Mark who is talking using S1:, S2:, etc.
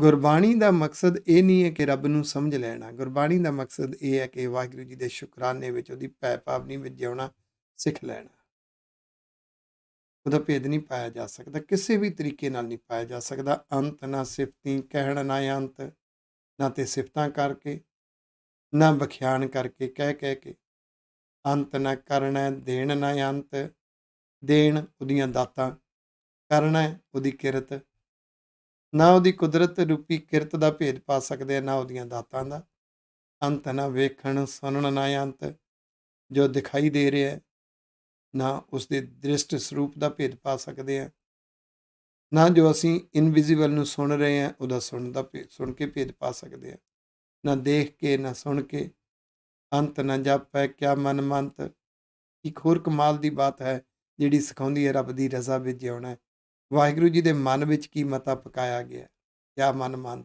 S1: ਗੁਰਬਾਣੀ ਦਾ ਮਕਸਦ ਇਹ ਨਹੀਂ ਹੈ ਕਿ ਰੱਬ ਨੂੰ ਸਮਝ ਲੈਣਾ। ਗੁਰਬਾਣੀ ਦਾ ਮਕਸਦ ਇਹ ਹੈ ਕਿ ਵਾਹਿਗੁਰੂ ਜੀ ਦੇ ਸ਼ੁਕਰਾਨੇ ਵਿੱਚ ਉਹਦੀ ਭੈ ਭਾਵਨੀ ਵਿੱਚ ਜਿਉਣਾ, ਸਿੱਖ ਲੈਣਾ। ਉਹਦਾ ਭੇਦ ਨਹੀਂ ਪਾਇਆ ਜਾ ਸਕਦਾ, ਕਿਸੇ ਵੀ ਤਰੀਕੇ ਨਾਲ ਨਹੀਂ ਪਾਇਆ ਜਾ ਸਕਦਾ। ਅੰਤ ਨਾ ਸਿਫਤੀ, ਕਹਿਣ ਨਾ ਅੰਤ, ਨਾ ਤੇ ਸਿਫਤਾਂ ਕਰਕੇ, ਨਾ ਬਖਿਆਣ ਕਰਕੇ, ਕਹਿ ਕਹਿ ਕੇ। ਅੰਤ ਨਾ ਕਰਨਾ, ਦੇਣ ਨਾ ਅੰਤ, ਦੇਣ ਉਹਦੀਆਂ ਦਾਤਾਂ, ਕਰਨਾ ਉਹਦੀ ਕਿਰਤ ਨਾ ਉਹਦੀ ਕੁਦਰਤ ਰੂਪੀ ਕਿਰਤ ਦਾ ਭੇਦ ਪਾ ਸਕਦੇ ਆ, ਨਾ ਉਹਦੀਆਂ ਦਾਤਾਂ ਦਾ। ਅੰਤ ਨਾ ਵੇਖਣ, ਸੁਣਨ, ਨਾ ਅੰਤ। ਜੋ ਦਿਖਾਈ ਦੇ ਰਿਹਾ ਨਾ ਉਸ ਦੇ ਦ੍ਰਿਸ਼ਟ ਸਰੂਪ ਦਾ ਭੇਦ ਪਾ ਸਕਦੇ ਆ। ਨਾ ਜੋ ਅਸੀਂ ਇਨਵਿਜ਼ੀਬਲ ਨੂੰ ਸੁਣ ਰਹੇ ਆ, ਉਹਦਾ ਸੁਣਨ ਦਾ ਸੁਣ ਕੇ ਭੇਦ ਪਾ ਸਕਦੇ ਆ। ਨਾ ਦੇਖ ਕੇ, ਨਾ ਸੁਣ ਕੇ। ਅੰਤ ਨਾ ਜਾਪੈ ਕਿਆ ਮਨ ਮੰਤ। ਇੱਕ ਹੋਰ ਕਮਾਲ ਦੀ ਬਾਤ ਹੈ, ਜਿਹੜੀ ਸਿਖਾਉਂਦੀ ਹੈ, ਰੱਬ ਦੀ ਰਜ਼ਾ ਵਿੱਚ ਜਿਉਣਾ ਵਾਹਿਗੁਰੂ ਜੀ ਦੇ ਮਨ ਵਿੱਚ ਕੀ ਮਤਾ ਪਕਾਇਆ ਗਿਆ? ਕਿਆ ਮਨ ਮੰਨ